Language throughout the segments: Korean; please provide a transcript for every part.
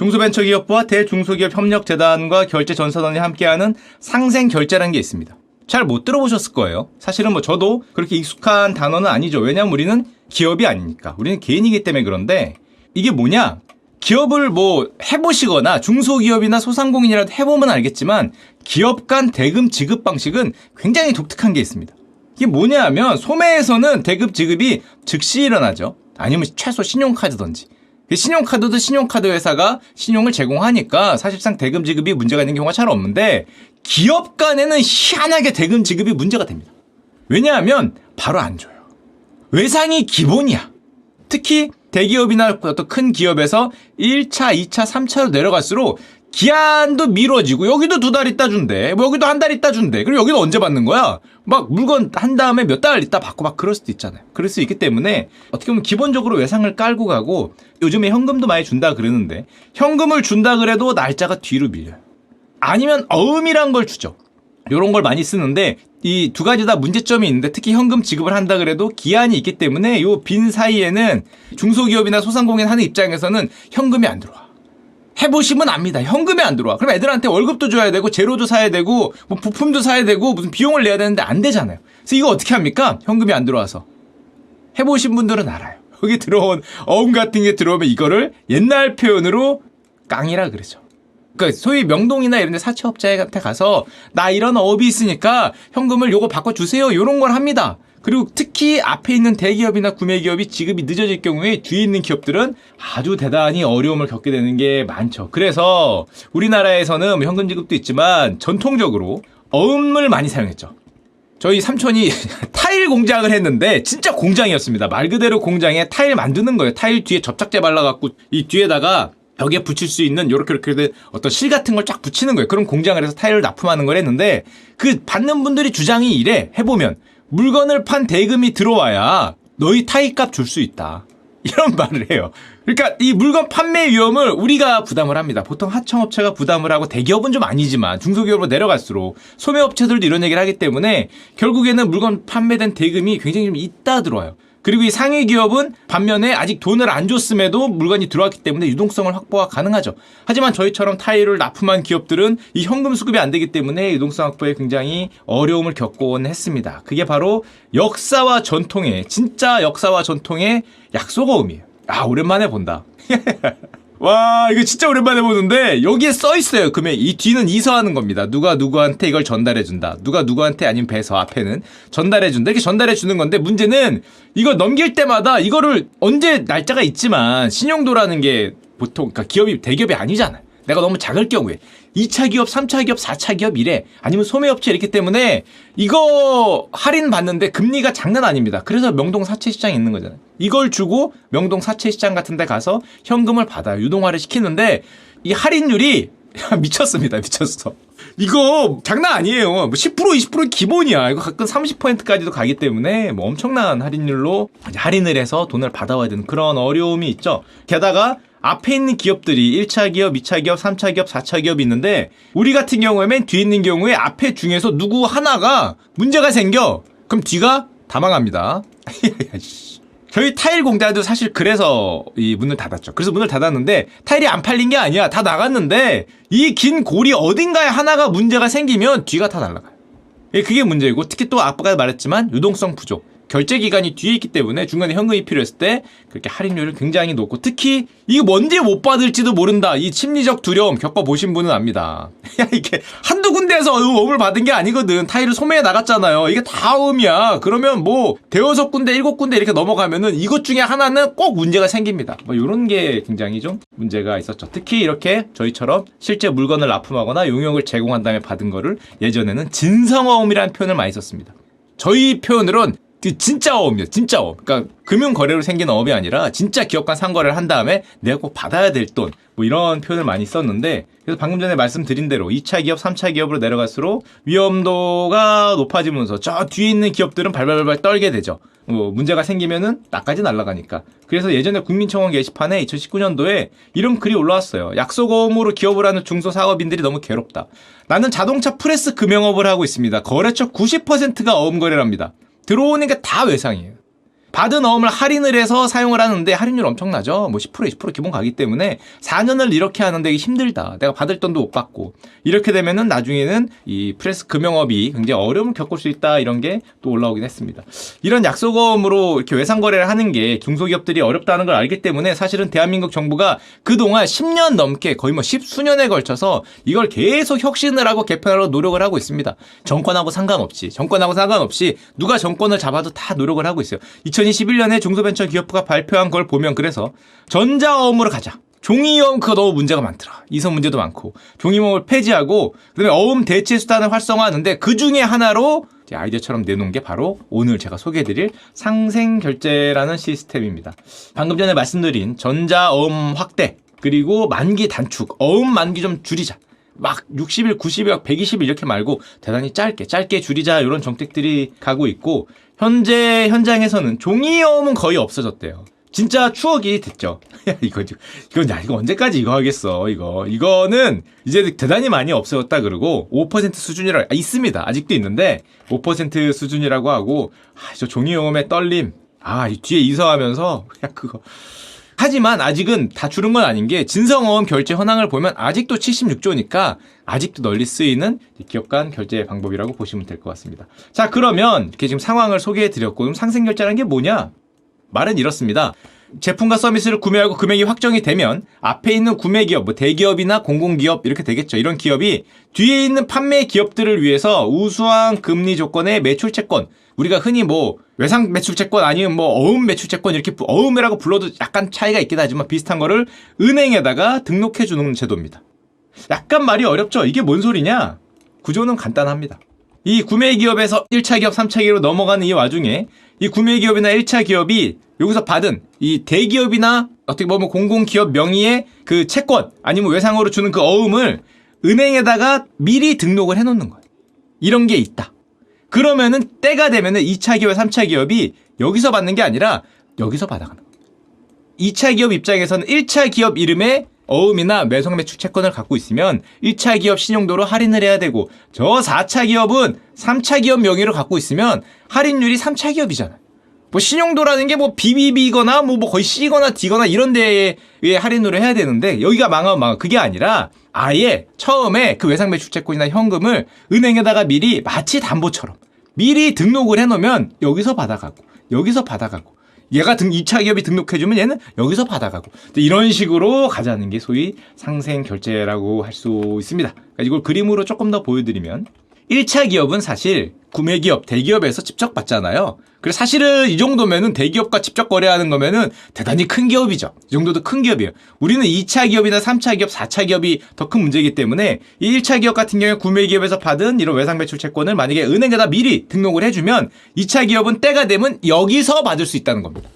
중소벤처기업부와 대중소기업 협력재단과 결제전산원이 함께하는 상생결제라는 게 있습니다. 잘 못 들어보셨을 거예요. 사실은 뭐 저도 그렇게 익숙한 단어는 아니죠. 왜냐하면 우리는 기업이 아니니까. 우리는 개인이기 때문에 그런데 이게 뭐냐? 기업을 뭐 해보시거나 중소기업이나 소상공인이라도 해보면 알겠지만 기업 간 대금 지급 방식은 굉장히 독특한 게 있습니다. 이게 뭐냐 하면 소매에서는 대급 지급이 즉시 일어나죠. 아니면 최소 신용카드든지. 그 신용카드도 신용카드 회사가 신용을 제공하니까 사실상 대금 지급이 문제가 있는 경우가 잘 없는데 기업 간에는 희한하게 대금 지급이 문제가 됩니다. 왜냐하면 바로 안 줘요. 외상이 기본이야. 특히 대기업이나 어떤 큰 기업에서 1차, 2차, 3차로 내려갈수록 기한도 미뤄지고 여기도 두 달 있다 준대. 뭐 여기도 한 달 있다 준대. 그리고 여기는 언제 받는 거야? 막 물건 한 다음에 몇 달 있다 받고 막 그럴 수도 있잖아요. 그럴 수 있기 때문에 어떻게 보면 기본적으로 외상을 깔고 가고 요즘에 현금도 많이 준다 그러는데 현금을 준다 그래도 날짜가 뒤로 밀려요. 아니면 어음이란 걸 주죠. 요런 걸 많이 쓰는데 이 두 가지 다 문제점이 있는데 특히 현금 지급을 한다 그래도 기한이 있기 때문에 요 빈 사이에는 중소기업이나 소상공인 하는 입장에서는 현금이 안 들어와. 해보시면 압니다. 현금이 안 들어와. 그럼 애들한테 월급도 줘야 되고 재료도 사야 되고 뭐 부품도 사야 되고 무슨 비용을 내야 되는데 안 되잖아요. 그래서 이거 어떻게 합니까? 현금이 안 들어와서. 해보신 분들은 알아요. 여기 들어온 어음 같은 게 들어오면 이거를 옛날 표현으로 깡이라 그러죠. 그러니까 소위 명동이나 이런 데 사채업자한테 가서 나 이런 어업이 있으니까 현금을 요거 바꿔 주세요. 요런 걸 합니다. 그리고 특히 앞에 있는 대기업이나 구매 기업이 지급이 늦어질 경우에 뒤에 있는 기업들은 아주 대단히 어려움을 겪게 되는 게 많죠. 그래서 우리나라에서는 뭐 현금 지급도 있지만 전통적으로 어음을 많이 사용했죠. 저희 삼촌이 타일 공장을 했는데 진짜 공장이었습니다. 말 그대로 공장에 타일 만드는 거예요. 타일 뒤에 접착제 발라갖고 이 뒤에다가 벽에 붙일 수 있는 요렇게 이렇게 된 어떤 실 같은 걸 쫙 붙이는 거예요. 그런 공장을 해서 타일을 납품하는 걸 했는데 그 받는 분들이 주장이 이래 해보면 물건을 판 대금이 들어와야 너희 타일값 줄 수 있다. 이런 말을 해요. 그러니까 이 물건 판매 위험을 우리가 부담을 합니다. 보통 하청업체가 부담을 하고 대기업은 좀 아니지만 중소기업으로 내려갈수록 소매업체들도 이런 얘기를 하기 때문에 결국에는 물건 판매된 대금이 굉장히 좀 있다 들어와요. 그리고 이 상위 기업은 반면에 아직 돈을 안 줬음에도 물건이 들어왔기 때문에 유동성을 확보가 가능하죠. 하지만 저희처럼 타일을 납품한 기업들은 이 현금 수급이 안 되기 때문에 유동성 확보에 굉장히 어려움을 겪곤 했습니다. 그게 바로 역사와 전통의 진짜 역사와 전통의 약속어음이에요. 아 오랜만에 본다. 와 이거 진짜 오랜만에 보는데 여기에 써 있어요 금액. 이 뒤는 이서하는 겁니다. 누가 누구한테 이걸 전달해 준다. 누가 누구한테 아니면 배서 앞에는 전달해 준다. 이렇게 전달해 주는 건데 문제는 이거 넘길 때마다 이거를 언제 날짜가 있지만 신용도라는 게 보통 그러니까 기업이 대기업이 아니잖아요 내가 너무 작을 경우에 2차 기업, 3차 기업, 4차 기업 이래 아니면 소매업체 이렇기 때문에 이거 할인 받는데 금리가 장난 아닙니다. 그래서 명동 사채 시장이 있는 거잖아요. 이걸 주고 명동 사채 시장 같은 데 가서 현금을 받아요. 유동화를 시키는데 이 할인율이 미쳤습니다. 미쳤어. 이거 장난 아니에요. 뭐 10% 20% 기본이야. 이거 가끔 30%까지도 가기 때문에 뭐 엄청난 할인율로 할인을 해서 돈을 받아와야 되는 그런 어려움이 있죠. 게다가 앞에 있는 기업들이 1차 기업, 2차 기업, 3차 기업, 4차 기업이 있는데 우리 같은 경우에 맨 뒤에 있는 경우에 앞에 중에서 누구 하나가 문제가 생겨. 그럼 뒤가 다 망합니다. 저희 타일 공단도 사실 그래서 이 문을 닫았죠. 그래서 문을 닫았는데 타일이 안 팔린 게 아니야. 다 나갔는데 이긴 고리 어딘가에 하나가 문제가 생기면 뒤가 다 날아가요. 예, 그게 문제이고 특히 또 아까 말했지만 유동성 부족. 결제 기간이 뒤에 있기 때문에 중간에 현금이 필요했을 때 그렇게 할인율을 굉장히 높고 특히 이거 뭔지 못 받을지도 모른다. 이 심리적 두려움 겪어보신 분은 압니다. 야 이게 한두 군데에서 어음을 받은 게 아니거든. 타일을 소매에 나갔잖아요. 이게 다 어음이야. 그러면 뭐 대여섯 군데 일곱 군데 이렇게 넘어가면은 이것 중에 하나는 꼭 문제가 생깁니다. 뭐 이런 게 굉장히 좀 문제가 있었죠. 특히 이렇게 저희처럼 실제 물건을 납품하거나 용역을 제공한 다음에 받은 거를 예전에는 진성어음이라는 표현을 많이 썼습니다. 저희 표현으로는 그 진짜 어업이에요. 진짜 어업. 그러니까 금융 거래로 생긴 어업이 아니라 진짜 기업 간 상거래를 한 다음에 내가 꼭 받아야 될 돈. 뭐 이런 표현을 많이 썼는데 그래서 방금 전에 말씀드린 대로 2차 기업, 3차 기업으로 내려갈수록 위험도가 높아지면서 저 뒤에 있는 기업들은 발발발발 떨게 되죠. 뭐 문제가 생기면은 나까지 날아가니까. 그래서 예전에 국민청원 게시판에 2019년도에 이런 글이 올라왔어요. 약속어음으로 기업을 하는 중소사업인들이 너무 괴롭다. 나는 자동차 프레스 금융업을 하고 있습니다. 거래처 90%가 어음 거래랍니다. 들어오는 게 다 외상이에요. 받은 어음을 할인을 해서 사용을 하는데 할인율 엄청나죠. 뭐 10% 20% 기본 가기 때문에 4년을 이렇게 하는데 힘들다. 내가 받을 돈도 못 받고 이렇게 되면은 나중에는 이 프레스 금융업이 굉장히 어려움을 겪을 수 있다 이런 게 또 올라오긴 했습니다. 이런 약속어음으로 이렇게 외상 거래를 하는 게 중소기업들이 어렵다는 걸 알기 때문에 사실은 대한민국 정부가 그동안 10년 넘게 거의 뭐 십수년에 걸쳐서 이걸 계속 혁신을 하고 개편하려 노력을 하고 있습니다. 정권하고 상관없이 정권하고 상관없이 누가 정권을 잡아도 다 노력을 하고 있어요. 2021년에 중소벤처기업부가 발표한 걸 보면 그래서 전자어음으로 가자. 종이어음 그거 너무 문제가 많더라. 이성 문제도 많고 종이어음을 폐지하고 그다음에 어음 대체 수단을 활성화하는데 그 중에 하나로 제 아이디어처럼 내놓은 게 바로 오늘 제가 소개해드릴 상생 결제라는 시스템입니다. 방금 전에 말씀드린 전자어음 확대 그리고 만기 단축 어음 만기 좀 줄이자. 막 60일, 90일, 120일 이렇게 말고 대단히 짧게 짧게 줄이자 이런 정책들이 가고 있고 현재 현장에서는 종이어음은 거의 없어졌대요. 진짜 추억이 됐죠. 야, 이거, 이거, 야, 이거 언제까지 이거 하겠어, 이거. 이거는 이제 대단히 많이 없어졌다 그러고, 5% 수준이라, 아, 있습니다. 아직도 있는데, 5% 수준이라고 하고, 아, 저 종이요금의 떨림. 아, 이 뒤에 이서하면서, 야, 그거. 하지만 아직은 다 줄은 건 아닌 게 진성어음 결제 현황을 보면 아직도 76조니까 아직도 널리 쓰이는 기업 간 결제 방법이라고 보시면 될 것 같습니다. 자, 그러면 이렇게 지금 상황을 소개해 드렸고, 상생 결제라는 게 뭐냐? 말은 이렇습니다. 제품과 서비스를 구매하고 금액이 확정이 되면 앞에 있는 구매 기업, 뭐 대기업이나 공공기업 이렇게 되겠죠. 이런 기업이 뒤에 있는 판매 기업들을 위해서 우수한 금리 조건의 매출 채권, 우리가 흔히 뭐 외상 매출 채권 아니면 뭐 어음 매출 채권 이렇게 부- 어음이라고 불러도 약간 차이가 있긴 하지만 비슷한 거를 은행에다가 등록해 주는 제도입니다. 약간 말이 어렵죠. 이게 뭔 소리냐? 구조는 간단합니다. 이 구매 기업에서 1차 기업, 3차 기업으로 넘어가는 이 와중에 이 구매 기업이나 1차 기업이 여기서 받은 이 대기업이나 어떻게 보면 공공기업 명의의 그 채권 아니면 외상으로 주는 그 어음을 은행에다가 미리 등록을 해 놓는 거예요. 이런 게 있다. 그러면은 때가 되면은 2차 기업, 3차 기업이 여기서 받는 게 아니라 여기서 받아가는 거예요. 2차 기업 입장에서는 1차 기업 이름에 어음이나 매성 매출 채권을 갖고 있으면 1차 기업 신용도로 할인을 해야 되고 저 4차 기업은 3차 기업 명의로 갖고 있으면 할인율이 3차 기업이잖아요. 뭐 신용도라는 게 뭐 BBB거나 뭐, 뭐 거의 C거나 D거나 이런 데에 할인으로 해야 되는데 여기가 망하면 망하. 그게 아니라 아예 처음에 그 외상 매출 채권이나 현금을 은행에다가 미리 마치 담보처럼 미리 등록을 해놓으면 여기서 받아가고 여기서 받아가고 얘가 등 2차 기업이 등록해주면 얘는 여기서 받아가고 이런 식으로 가자는 게 소위 상생 결제라고 할 수 있습니다. 그러니까 이걸 그림으로 조금 더 보여드리면 1차 기업은 사실 구매 기업, 대기업에서 직접 받잖아요. 그래서 사실은 이 정도면은 대기업과 직접 거래하는 거면은 대단히 큰 기업이죠. 이 정도도 큰 기업이에요. 우리는 2차 기업이나 3차 기업, 4차 기업이 더 큰 문제이기 때문에 이 1차 기업 같은 경우에 구매 기업에서 받은 이런 외상 매출 채권을 만약에 은행에다 미리 등록을 해주면 2차 기업은 때가 되면 여기서 받을 수 있다는 겁니다.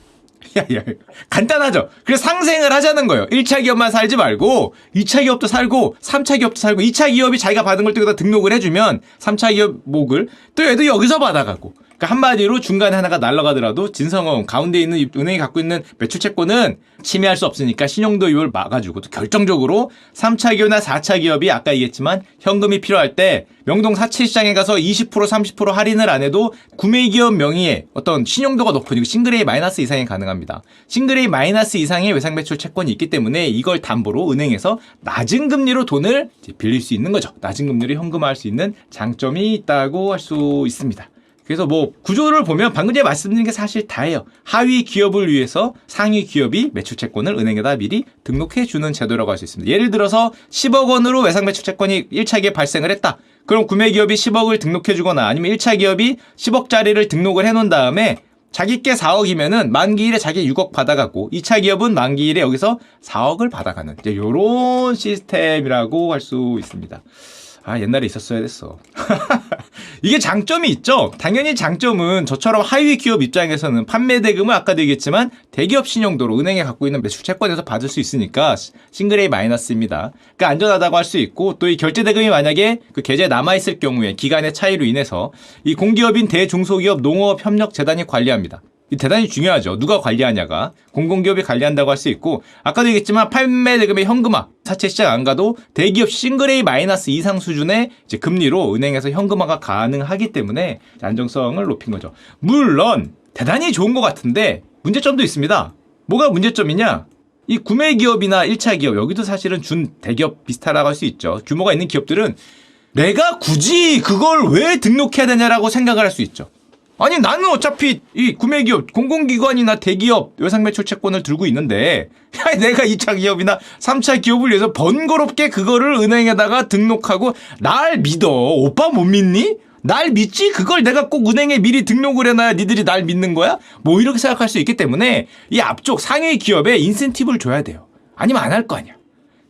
야, 야, 간단하죠? 그래서 상생을 하자는 거예요. 1차 기업만 살지 말고, 2차 기업도 살고, 3차 기업도 살고, 2차 기업이 자기가 받은 걸또 여기다 등록을 해주면, 3차 기업 목을 또 얘도 여기서 받아가고. 그러니까 한마디로 중간에 하나가 날라가더라도 진성은 가운데 있는 이 은행이 갖고 있는 매출 채권은 침해할 수 없으니까 신용도 이걸 막아주고 또 결정적으로 3차 기업이나 4차 기업이 아까 얘기했지만 현금이 필요할 때 명동 사채 시장에 가서 20% 30% 할인을 안 해도 구매 기업 명의의 어떤 신용도가 높은 싱글 A 마이너스 이상이 가능합니다. 싱글 A 마이너스 이상의 외상 매출 채권이 있기 때문에 이걸 담보로 은행에서 낮은 금리로 돈을 빌릴 수 있는 거죠. 낮은 금리로 현금화할 수 있는 장점이 있다고 할 수 있습니다. 그래서 뭐 구조를 보면 방금 전에 말씀드린 게 사실 다예요. 하위 기업을 위해서 상위 기업이 매출 채권을 은행에다 미리 등록해 주는 제도라고 할 수 있습니다. 예를 들어서 10억 원으로 외상 매출 채권이 1차 기업에 발생을 했다. 그럼 구매 기업이 10억을 등록해 주거나 아니면 1차 기업이 10억짜리를 등록을 해 놓은 다음에 자기께 4억이면은 만기일에 자기 6억 받아가고 2차 기업은 만기일에 여기서 4억을 받아가는 이제 요런 시스템이라고 할 수 있습니다. 아 옛날에 있었어야 됐어. 이게 장점이 있죠. 당연히 장점은 저처럼 하위 기업 입장에서는 판매 대금을 아까도 얘기했지만 대기업 신용도로 은행에 갖고 있는 매출 채권에서 받을 수 있으니까 싱글 A 마이너스입니다. 그러니까 안전하다고 할 수 있고 또 이 결제 대금이 만약에 그 계좌에 남아 있을 경우에 기간의 차이로 인해서 이 공기업인 대중소기업 농업 협력 재단이 관리합니다. 이 대단히 중요하죠. 누가 관리하냐가 공공기업이 관리한다고 할 수 있고 아까도 얘기했지만 판매 대금의 현금화 사채 시장 안 가도 대기업 싱글 A 마이너스 이상 수준의 이제 금리로 은행에서 현금화가 가능하기 때문에 안정성을 높인 거죠. 물론 대단히 좋은 것 같은데 문제점도 있습니다. 뭐가 문제점이냐? 이 구매 기업이나 1차 기업 여기도 사실은 준 대기업 비슷하다고 할 수 있죠. 규모가 있는 기업들은 내가 굳이 그걸 왜 등록해야 되냐라고 생각을 할 수 있죠. 아니 나는 어차피 이 구매기업 공공기관이나 대기업 외상매출 채권을 들고 있는데 야, 내가 2차 기업이나 3차 기업을 위해서 번거롭게 그거를 은행에다가 등록하고 날 믿어 오빠 못 믿니? 날 믿지? 그걸 내가 꼭 은행에 미리 등록을 해놔야 니들이 날 믿는 거야? 뭐 이렇게 생각할 수 있기 때문에 이 앞쪽 상위 기업에 인센티브를 줘야 돼요. 아니면 안 할 거 아니야.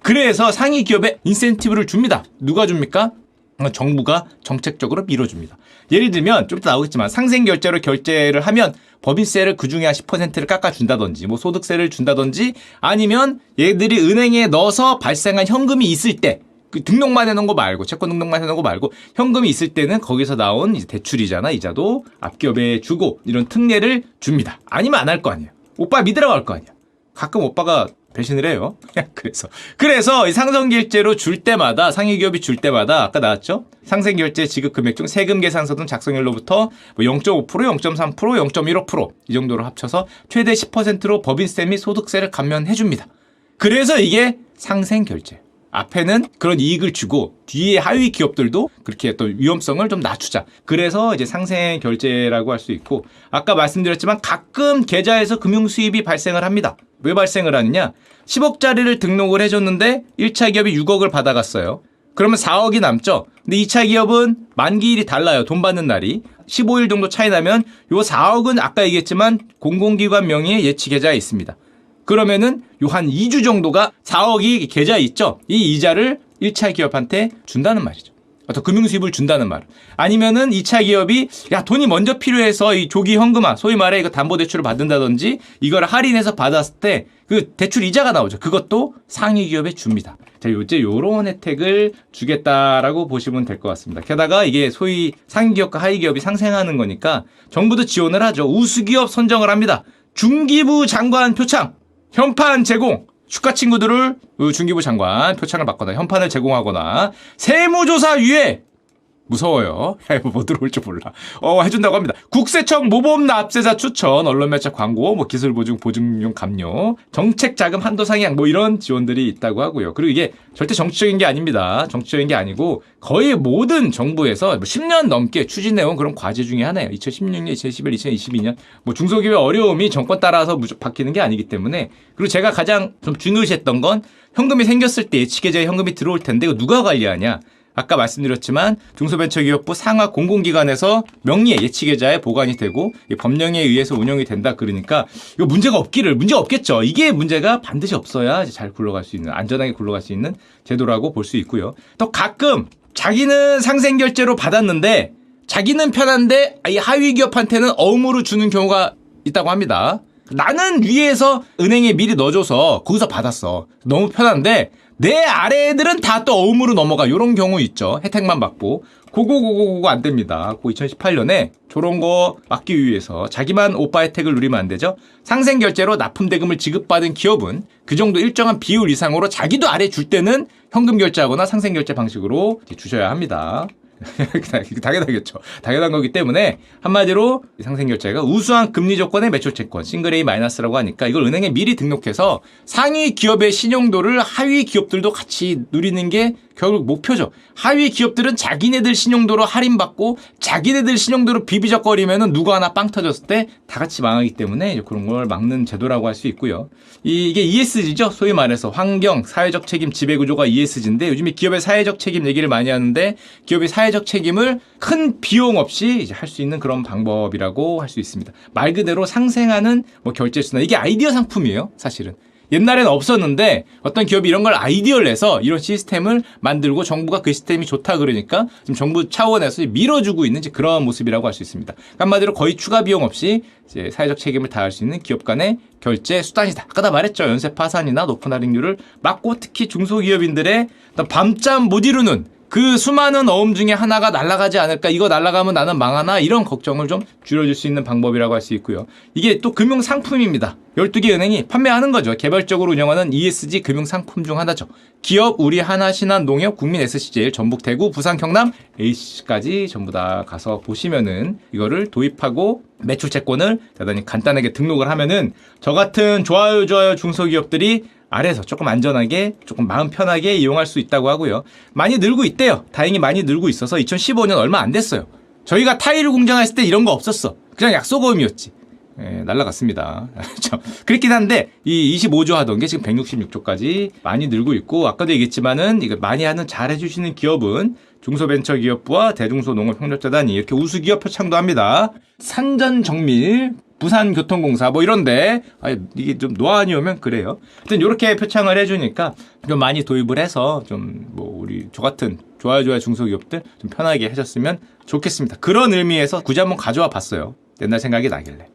그래서 상위 기업에 인센티브를 줍니다. 누가 줍니까? 어, 정부가 정책적으로 밀어줍니다. 예를 들면 좀 이따 나오겠지만 상생 결제로 결제를 하면 법인세를 그 중에 한 10%를 깎아준다든지 뭐 소득세를 준다든지 아니면 얘들이 은행에 넣어서 발생한 현금이 있을 때 그 등록만 해놓은 거 말고 채권 등록만 해놓은 거 말고 현금이 있을 때는 거기서 나온 대출이잖아 이자도 앞기업에 주고 이런 특례를 줍니다. 아니면 안 할 거 아니에요. 오빠 믿으라고 할 거 아니야. 가끔 오빠가 배신을 해요. 그래서 그래서 이 상생결제로 줄 때마다 상위 기업이 줄 때마다 아까 나왔죠? 상생결제 지급 금액 중 세금 계산서 등 작성일로부터 뭐 0.5%, 0.3%, 0.15%이 정도로 합쳐서 최대 10%로 법인세 및 소득세를 감면해 줍니다. 그래서 이게 상생결제. 앞에는 그런 이익을 주고 뒤에 하위 기업들도 그렇게 또 위험성을 좀 낮추자. 그래서 이제 상생 결제라고 할 수 있고 아까 말씀드렸지만 가끔 계좌에서 금융 수입이 발생을 합니다. 왜 발생을 하느냐? 10억짜리를 등록을 해줬는데 1차 기업이 6억을 받아갔어요. 그러면 4억이 남죠. 근데 2차 기업은 만기일이 달라요. 돈 받는 날이. 15일 정도 차이 나면 요 4억은 아까 얘기했지만 공공기관 명의의 예치 계좌에 있습니다. 그러면은 요 한 2주 정도가 4억이 계좌에 있죠. 이 이자를 1차 기업한테 준다는 말이죠. 어떤 금융 수입을 준다는 말. 아니면은 2차 기업이 야 돈이 먼저 필요해서 이 조기 현금화 소위 말해 이거 담보 대출을 받는다든지 이걸 할인해서 받았을 때 그 대출 이자가 나오죠. 그것도 상위 기업에 줍니다. 자, 요제 요런 혜택을 주겠다라고 보시면 될 것 같습니다. 게다가 이게 소위 상위 기업과 하위 기업이 상생하는 거니까 정부도 지원을 하죠. 우수 기업 선정을 합니다. 중기부 장관 표창 현판 제공. 축가 친구들을 그 중기부 장관 표창을 받거나 현판을 제공하거나 세무조사 유예 무서워요. 뭐 들어올지 몰라. 어, 해준다고 합니다. 국세청 모범 납세자 추천, 언론 매체 광고, 뭐 기술 보증, 보증용 감료, 정책 자금 한도 상향, 뭐 이런 지원들이 있다고 하고요. 그리고 이게 절대 정치적인 게 아닙니다. 정치적인 게 아니고 거의 모든 정부에서 뭐 10년 넘게 추진해온 그런 과제 중에 하나예요. 2016년, 2011, 2022년. 뭐 중소기업의 어려움이 정권 따라서 무조 바뀌는 게 아니기 때문에 그리고 제가 가장 좀 중요시했던 건 현금이 생겼을 때 예치계좌에 현금이 들어올 텐데 이거 누가 관리하냐? 아까 말씀드렸지만 중소벤처기업부 상하 공공기관에서 명의의 예치계좌에 보관이 되고 이 법령에 의해서 운영이 된다 그러니까 이거 문제가 없기를 문제 없겠죠. 이게 문제가 반드시 없어야 잘 굴러갈 수 있는 안전하게 굴러갈 수 있는 제도라고 볼 수 있고요. 또 가끔 자기는 상생 결제로 받았는데 자기는 편한데 이 하위 기업한테는 어음으로 주는 경우가 있다고 합니다. 나는 위에서 은행에 미리 넣어줘서 거기서 받았어. 너무 편한데 내 아래 애들은 다 또 어음으로 넘어가. 요런 경우 있죠. 혜택만 받고. 고고고고고고 안 됩니다. 그 2018년에 저런 거 막기 위해서 자기만 오빠 혜택을 누리면 안 되죠. 상생 결제로 납품 대금을 지급받은 기업은 그 정도 일정한 비율 이상으로 자기도 아래 줄 때는 현금 결제하거나 상생 결제 방식으로 이제 주셔야 합니다. 당연하겠죠. 당연한 거기 때문에 한마디로 이 상생결제가 우수한 금리 조건의 매출채권 싱글 A 마이너스라고 하니까 이걸 은행에 미리 등록해서 상위 기업의 신용도를 하위 기업들도 같이 누리는 게 결국 목표죠. 하위 기업들은 자기네들 신용도로 할인받고 자기네들 신용도로 비비적거리면은 누구 하나 빵 터졌을 때 다 같이 망하기 때문에 그런 걸 막는 제도라고 할 수 있고요. 이, 이게 ESG죠. 소위 말해서 환경, 사회적 책임, 지배구조가 ESG인데 요즘에 기업의 사회적 책임 얘기를 많이 하는데 기업의 사회적 책임을 큰 비용 없이 할 수 있는 그런 방법이라고 할 수 있습니다. 말 그대로 상생하는 뭐 결제수나 이게 아이디어 상품이에요. 사실은. 옛날에는 없었는데 어떤 기업이 이런 걸 아이디어를 내서 이런 시스템을 만들고 정부가 그 시스템이 좋다 그러니까 지금 정부 차원에서 밀어주고 있는 그런 모습이라고 할 수 있습니다. 한마디로 거의 추가 비용 없이 사회적 책임을 다할 수 있는 기업 간의 결제 수단이다. 아까 다 말했죠. 연쇄 파산이나 높은 할인율을 막고 특히 중소기업인들의 밤잠 못 이루는 그 수많은 어음 중에 하나가 날아가지 않을까 이거 날아가면 나는 망하나 이런 걱정을 좀 줄여줄 수 있는 방법이라고 할 수 있고요. 이게 또 금융 상품입니다. 12개 은행이 판매하는 거죠. 개별적으로 운영하는 ESG 금융 상품 중 하나죠. 기업, 우리, 하나, 신한, 농협, 국민, SC제일, 전북, 대구, 부산, 경남, A씨까지 전부 다 가서 보시면은 이거를 도입하고 매출 채권을 대단히 간단하게 등록을 하면은 저 같은 좋아요 좋아요 중소기업들이 아래서 조금 안전하게 조금 마음 편하게 이용할 수 있다고 하고요. 많이 늘고 있대요. 다행히 많이 늘고 있어서 2015년 얼마 안 됐어요. 저희가 타일 공장했을 때 이런 거 없었어. 그냥 약소거음이었지. 예, 날라갔습니다. 참, 그렇긴 한데 이 25조 하던 게 지금 166조까지 많이 늘고 있고 아까도 얘기했지만은 이거 많이 하는 잘 해 주시는 기업은 중소벤처기업부와 대중소농업협력재단이 이렇게 우수기업 표창도 합니다. 산전정밀 부산교통공사 뭐 이런데 아 이게 좀 노안이 오면 그래요. 하여튼 이렇게 표창을 해주니까 좀 많이 도입을 해서 좀 뭐 우리 저 같은 좋아요 좋아요 중소기업들 좀 편하게 하셨으면 좋겠습니다. 그런 의미에서 굳이 한번 가져와 봤어요. 옛날 생각이 나길래.